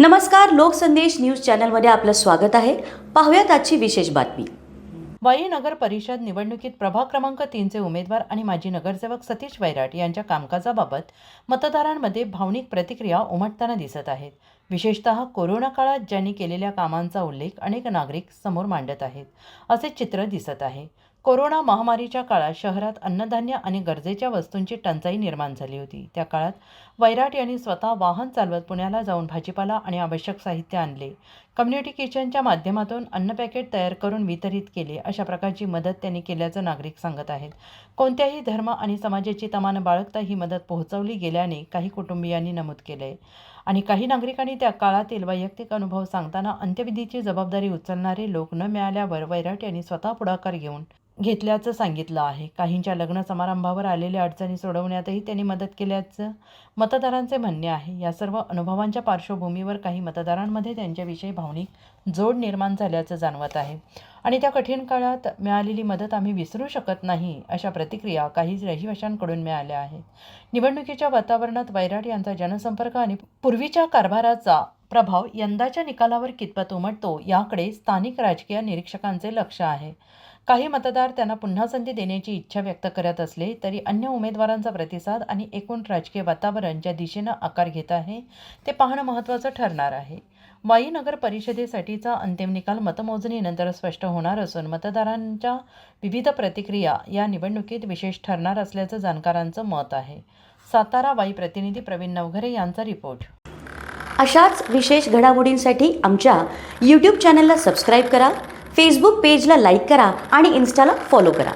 नमस्कार लोकसंदेश न्यूज चॅनलमध्ये आपलं स्वागत आहे. पाहूयात आजची विशेष बातमी. वाई नगर परिषद निवडणुकीत प्रभाग क्रमांक तीनचे उमेदवार आणि माजी नगरसेवक सतीश वैराट यांच्या कामकाजाबाबत मतदारांमध्ये भावनिक प्रतिक्रिया उमटताना दिसत आहेत. विशेषतः कोरोना काळात ज्यांनी केलेल्या कामांचा उल्लेख अनेक नागरिक समोर मांडत आहेत असे चित्र दिसत आहे. कोरोना महामारीच्या काळात शहरात अन्नधान्य आणि गरजेच्या वस्तूंची टंचाई निर्माण झाली होती. त्या काळात वैराट यांनी स्वतः वाहन चालवत पुण्याला जाऊन भाजीपाला आणि आवश्यक साहित्य आणले. कम्युनिटी किचनच्या माध्यमातून अन्न पॅकेट तयार करून वितरित केले अशा प्रकारची मदत त्यांनी केल्याचं नागरिक सांगत आहेत. कोणत्याही धर्म आणि समाजाची तमान बाळगता ही मदत पोहोचवली गेल्याने काही कुटुंबियांनी नमूद केलंय. आणि काही नागरिकांनी त्या काळातील वैयक्तिक अनुभव सांगताना अंत्यविधीची जबाबदारी उचलणारे लोक न मिळाल्यावर वैराट यांनी स्वतः पुढाकार घेऊन घेतल्याचं सांगितलं आहे. काहींच्या लग्न समारंभावर आलेल्या अडचणी सोडवण्यातही त्यांनी मदत केल्याचं मतदारांचे म्हणणे आहे. या सर्व अनुभवांच्या पार्श्वभूमीवर काही मतदारांमध्ये त्यांच्याविषयी भावनिक जोड निर्माण झाल्याचं जाणवत आहे. आणि त्या कठीण काळात मिळालेली मदत आम्ही विसरू शकत नाही अशा प्रतिक्रिया काही रहिवाशांकडून मिळाल्या आहेत. निवडणुकीच्या वातावरणात वैराट यांचा जनसंपर्क आणि पूर्वीच्या कारभाराचा प्रभाव यंदाच्या निकालावर कितपत उमटतो याकडे स्थानिक राजकीय निरीक्षकांचे लक्ष आहे. काही मतदार त्यांना पुन्हा संधी देण्याची इच्छा व्यक्त करत असले तरी अन्य उमेदवारांचा प्रतिसाद आणि एकूण राजकीय वातावरण ज्या दिशेनं आकार घेत आहे ते पाहणं महत्त्वाचं ठरणार आहे. वाई नगर परिषदेसाठीचा अंतिम निकाल मतमोजणीनंतर स्पष्ट होणार असून मतदारांच्या विविध प्रतिक्रिया या निवडणुकीत विशेष ठरणार असल्याचं जाणकारांचं मत आहे. सातारा वाई प्रतिनिधी प्रवीण नवघरे यांचा रिपोर्ट. अशाच विशेष घडामोडींसाठी आमच्या यूट्यूब चॅनलला सबस्क्राईब करा फेसबुक पेजला लाईक करा आणि इन्स्टाला फॉलो करा.